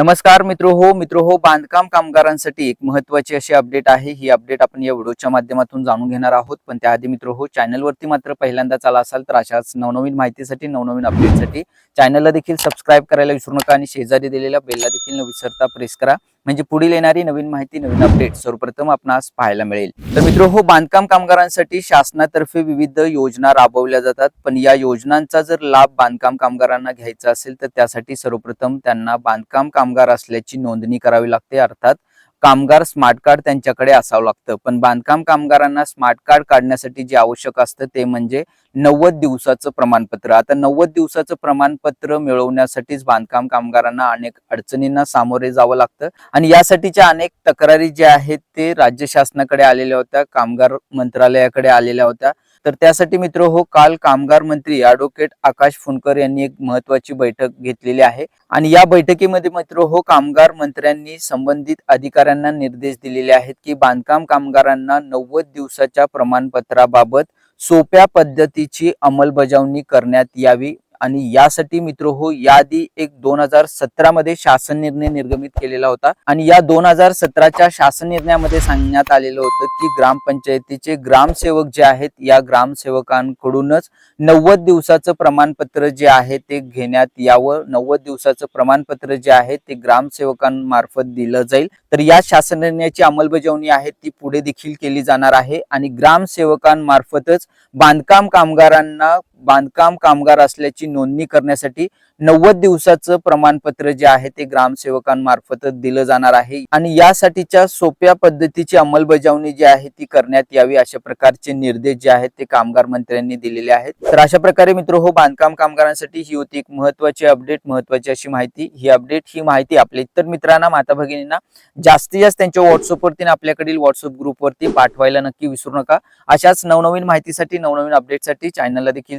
नमस्कार मित्र हो मित्र हो बांधकाम कामगारांसाठी एक महत्वाची अशी अपडेट आहे. ही अपडेट आपण या व्हिडिओच्या माध्यमातून जाणून घेणार आहोत. पण त्याआधी मित्र हो चॅनलवरती मात्र पहिल्यांदाच आला असाल तर अशाच नवनवीन माहितीसाठी नवनवीन अपडेटसाठी चॅनलला देखील सबस्क्राईब करायला विसरू नका आणि शेजारी दिलेल्या बेलला देखील न विसरता प्रेस करा. म्हणजे पुढील येणारी नवीन माहिती नवीन अपडेट सर्वप्रथम आपणास पाहायला मिळेल. तर मित्र हो बांधकाम कामगारांसाठी शासनातर्फे विविध योजना राबवल्या जातात. पण या योजनांचा जर लाभ बांधकाम कामगारांना घ्यायचा असेल तर त्यासाठी सर्वप्रथम त्यांना बांधकाम कामगार असल्याची नोंदणी करावी लागते. अर्थात कामगार स्मार्ट कार्ड त्यांच्याकडे असावं लागतं. पण बांधकाम कामगारांना स्मार्ट कार्ड काढण्यासाठी जे आवश्यक असतं ते म्हणजे नव्वद दिवसाचं प्रमाणपत्र. आता नव्वद दिवसाचं प्रमाणपत्र मिळवण्यासाठीच बांधकाम कामगारांना अनेक अडचणींना सामोरे जावं लागतं. आणि यासाठीच्या अनेक तक्रारी ज्या आहेत ते राज्य शासनाकडे आलेल्या होत्या कामगार मंत्रालयाकडे आलेल्या होत्या. तर त्यासाठी मित्र हो काल कामगार मंत्री ॲडव्होकेट आकाश फुनकर यांनी एक महत्वाची बैठक घेतलेली आहे. आणि या बैठकीमध्ये मित्र हो कामगार मंत्र्यांनी संबंधित अधिकाऱ्यांना निर्देश दिलेले आहेत की बांधकाम कामगारांना नव्वद दिवसाच्या प्रमाणपत्राबाबत सोप्या पद्धतीची अंमलबजावणी करण्यात यावी. आणि यासाठी मित्र हो याआधी एक दोन हजार सतरा मध्ये शासन निर्णय निर्गमित केलेला होता. आणि या दोन हजार सतराच्या शासन निर्णयामध्ये सांगण्यात आलेलं होतं की ग्रामपंचायतीचे ग्रामसेवक जे आहेत या ग्रामसेवकांकडूनच नव्वद दिवसाचं प्रमाणपत्र जे आहे ते घेण्यात यावं. नव्वद दिवसाचं प्रमाणपत्र जे आहे ते ग्रामसेवकांमार्फत दिलं जाईल. तर या शासन निर्णयाची अंमलबजावणी आहे ती पुढे देखील केली जाणार आहे. आणि ग्रामसेवकांमार्फतच बांधकाम कामगारांना बांधकाम कामगार असल्याची नोंदणी करण्यासाठी नव्वद दिवसाचं प्रमाणपत्र जे आहे ते ग्रामसेवकांमार्फत दिलं जाणार आहे. आणि यासाठीच्या सोप्या पद्धतीची अंमलबजावणी जी आहे ती करण्यात यावी अशा प्रकारचे निर्देश जे आहेत ते कामगार मंत्र्यांनी दिलेले आहेत. तर अशा प्रकारे मित्र हो बांधकाम कामगारांसाठी ही होती एक महत्वाची अपडेट महत्वाची अशी माहिती. ही अपडेट ही माहिती आपल्या इतर मित्रांना माता भगिनींना जास्तीत जास्त त्यांच्या व्हॉट्सअपवरती आपल्याकडील व्हॉट्सअप ग्रुपवरती पाठवायला नक्की विसरू नका. अशाच नवनवीन माहितीसाठी नवनवीन अपडेटसाठी चॅनलला देखील